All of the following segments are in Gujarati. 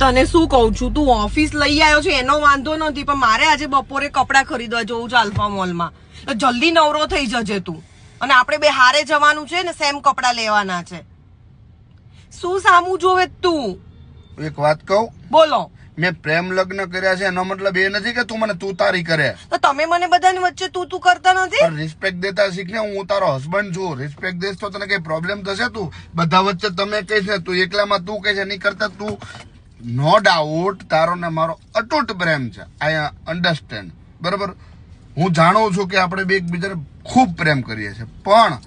તને શું કહું છું? તું ઓફિસ લઈ આવ્યો છે એનો વાંધો નથી પણ મારે આજે બપોરે કપડાં ખરીદવા જવું છે આલ્ફા મોલમાં તો જલ્દી નવરો થઈ જજે તું. અને આપણે બે હારે જવાનું છે ને સેમ કપડાં લેવાના છે. શું સામું જોવે તું? એક વાત કહું? બોલો. મેં પ્રેમ લગ્ન કર્યા છે એનો મતલબ એ નથી કે તું મને તું તારી કરે. તો તમે મને બધાની વચ્ચે તું તું કરતા નથી? રિસ્પેક્ટ દેતા શીખ ને હું તારો હસબન્ડ છું. રિસ્પેક્ટ દેશ તો તને કઈ પ્રોબ્લેમ થશે તું? બધા વચ્ચે તમે કહીશ ને તું એકલામાં તું કહીશ નહીં કરતા તું નો ડાઉટ તારો ને મારો અતૂટ પ્રેમ છે. આઈ અન્ડરસ્ટેન્ડ બરાબર? હું જાણું છું કે આપણે બે એકબીજાને ખૂબ પ્રેમ કરીએ છીએ. પણ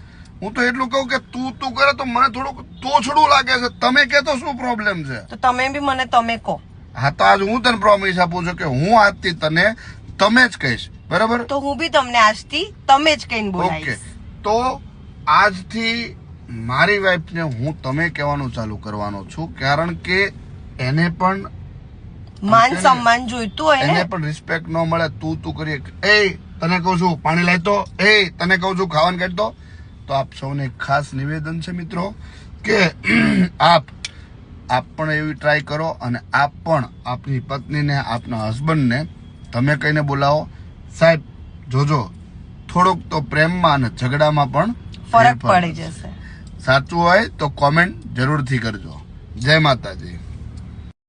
હું તો એટલું કહું કે તું તું કરે તો મને થોડુંક તોછડું લાગે છે. તમે કે તો શું પ્રોબ્લેમ છે? તો તમે બી મને તમે કહો. હા તો આજ હું તને પ્રોમિસ આપું છું કે હું આજથી તને તમે જ કહીશ. બરાબર? તો હું બી તમને આજથી તમે જ કહીને ઓકે. બોલાવીશ તો આજથી મારી વાઈફને હું તમે કહેવાનું ચાલુ કરવાનો છું. કારણ કે એને પણ માન સન્માન જોઈતું હોય એને પણ રિસ્પેક્ટ ન મળે તું તું કરી એ તને કહું છું પાણી લાય એ તને કહું છું ખાવાનું કાઢતો તો આપ સૌને ખાસ નિવેદન છે મિત્રો કે આપ આપ પણ એવી ટ્રાય કરો અને આપ પણ આપની પત્નીને આપના હસબન્ડને તમે કહીને બોલાવો. સાહેબ જોજો થોડોક તો પ્રેમમાં અને ઝઘડામાં પણ ફરક પડી જશે. સાચું હોય તો કોમેન્ટ જરૂરથી કરજો. જય માતાજી.